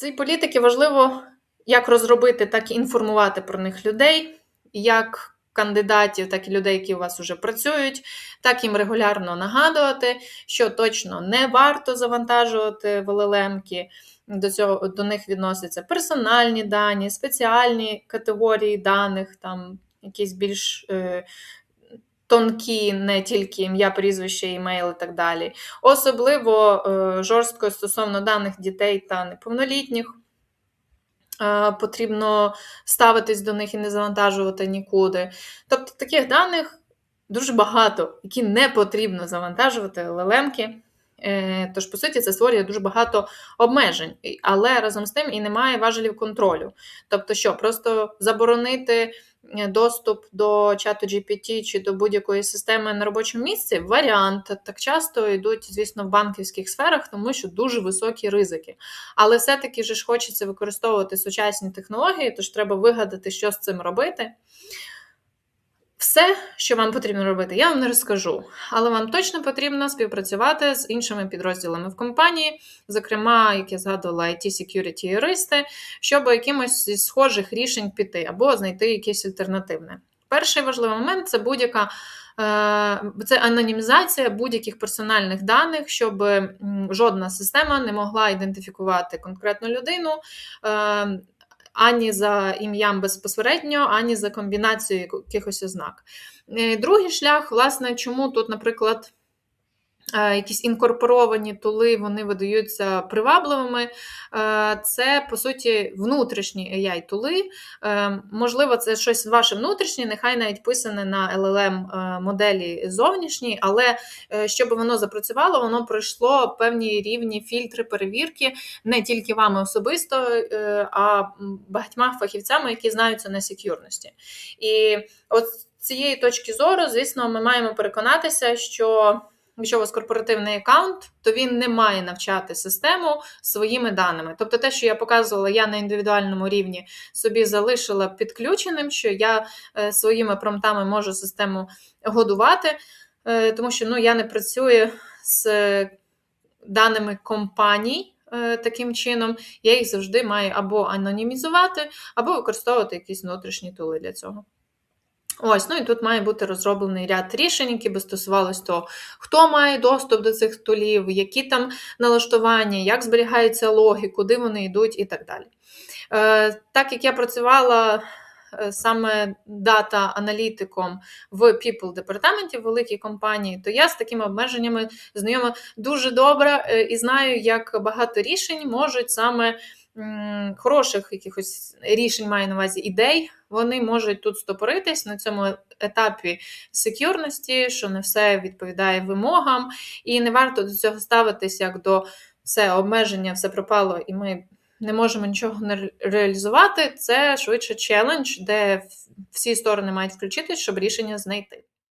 цій політики важливо як розробити, так і інформувати про них людей, як кандидатів, так і людей, які у вас вже працюють, так їм регулярно нагадувати, що точно не варто завантажувати в. До цього до них відносяться персональні дані, спеціальні категорії даних, там якісь більш е, тонкі, не тільки ім'я, прізвище, імейл і так далі. Особливо е, жорстко стосовно даних дітей та неповнолітніх. Е, потрібно ставитись до них і не завантажувати нікуди. Тобто таких даних дуже багато, які не потрібно завантажувати LLM-ки. Е, Тож, по суті, це створює дуже багато обмежень, але разом з тим і немає важелів контролю. Тобто, що просто заборонити доступ до чату GPT чи до будь-якої системи на робочому місці варіант. Так часто йдуть, звісно, в банківських сферах, тому що дуже високі ризики. Але все-таки ж хочеться використовувати сучасні технології, тож треба вигадати, що з цим робити. Все, що вам потрібно робити, я вам не розкажу, але вам точно потрібно співпрацювати з іншими підрозділами в компанії, зокрема, як я згадувала, it security юристи, щоб якимось зі схожих рішень піти або знайти якесь альтернативне. Перший важливий момент це будь-яка е, це анонімізація будь-яких персональних даних, щоб жодна система не могла ідентифікувати конкретну людину. Ані за ім'ям безпосередньо, ані за комбінацією якихось ознак. Е, другий шлях, власне, чому тут, наприклад, якісь інкорпоровані тули, вони видаються привабливими. Е, це, по суті, внутрішні ai тули е, Можливо, це щось ваше внутрішнє, нехай навіть писане на LLM моделі зовнішній, але щоб воно запрацювало, воно пройшло певні рівні фільтри перевірки не тільки вами особисто, а багатьма фахівцями, які знаються на секюрності. І от з цієї точки зору, звісно, ми маємо переконатися, що якщо у вас корпоративний аккаунт, то він не має навчати систему своїми даними. Тобто, те, що я показувала, я на індивідуальному рівні собі залишила підключеним, що я е, своїми промптами можу систему годувати, е, тому що ну, я не працюю з даними компаній. Е, таким чином, я їх завжди маю або анонімізувати, або використовувати якісь внутрішні тули для цього. Ось, ну і тут має бути розроблений ряд рішень, які би стосувалися того, хто має доступ до цих тулів, які там налаштування, як зберігається логи, куди вони йдуть і так далі. Е, Так як я працювала е, саме дата-аналітиком в people департаменті в великій компанії, то я з такими обмеженнями знайома дуже добре е, і знаю, як багато рішень можуть саме хороших якихось рішень маю на увазі ідей, вони можуть тут стопоритись на цьому етапі секюрності, що не все відповідає вимогам, і не варто до цього ставитись як до все обмеження, все пропало, і ми не можемо нічого не реалізувати. Це швидше челендж, де всі сторони мають включитись, щоб рішення знайти.